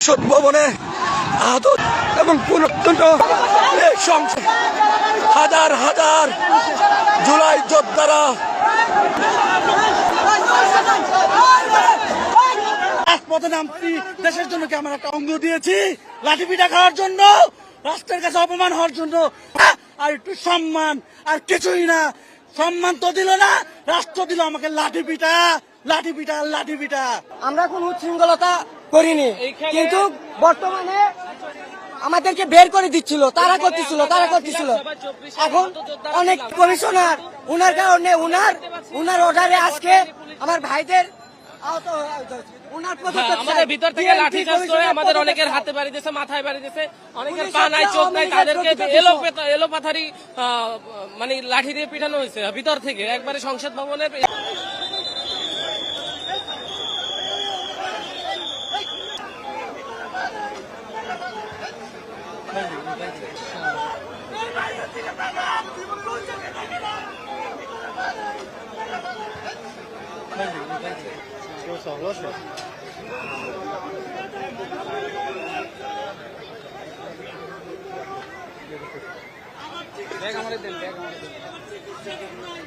সংসদ ভবনে আহত এবং পুনঃ সংসদ হাজার হাজার জুলাই যোদ্ধারা নামছি দেশের জন্য কি আমার একটা অঙ্গ দিয়েছি? লাঠি পিঠা খাওয়ার জন্য? রাষ্ট্রের কাছে অপমান হওয়ার জন্য? আর একটু সম্মান আর কিছুই না। সম্মান তো দিল না রাষ্ট্র দিল আমাকে লাঠি পিঠা লাঠি পিঠা লাঠি পিঠা আমরা কোন উচ্ছৃঙ্খলতা করিনি। কিন্তু বর্তমানে আমাদেরকে বের করে দিচ্ছিল তারা করতেছিল তারা করতেছিল। এখন অনেক কমিশনার উনার কারণে উনার উনার অর্ডারে আজকে আমার ভাইদের আহত আমাদের ভিতর থেকে লাঠি করে আমাদের অনেকের হাতে বাড়ি দিয়েছে মাথায় বাড়ি দিয়েছে। অনেকের পা নাই চোখ নাই তাদেরকে এলো পাথারি মানে লাঠি দিয়ে পিটানো হয়েছে ভিতর থেকে। একবারে সংসদ ভবনের কেউ সহলস ব্যাগ আমাদের দেন ব্যাগ আমাদের দেন।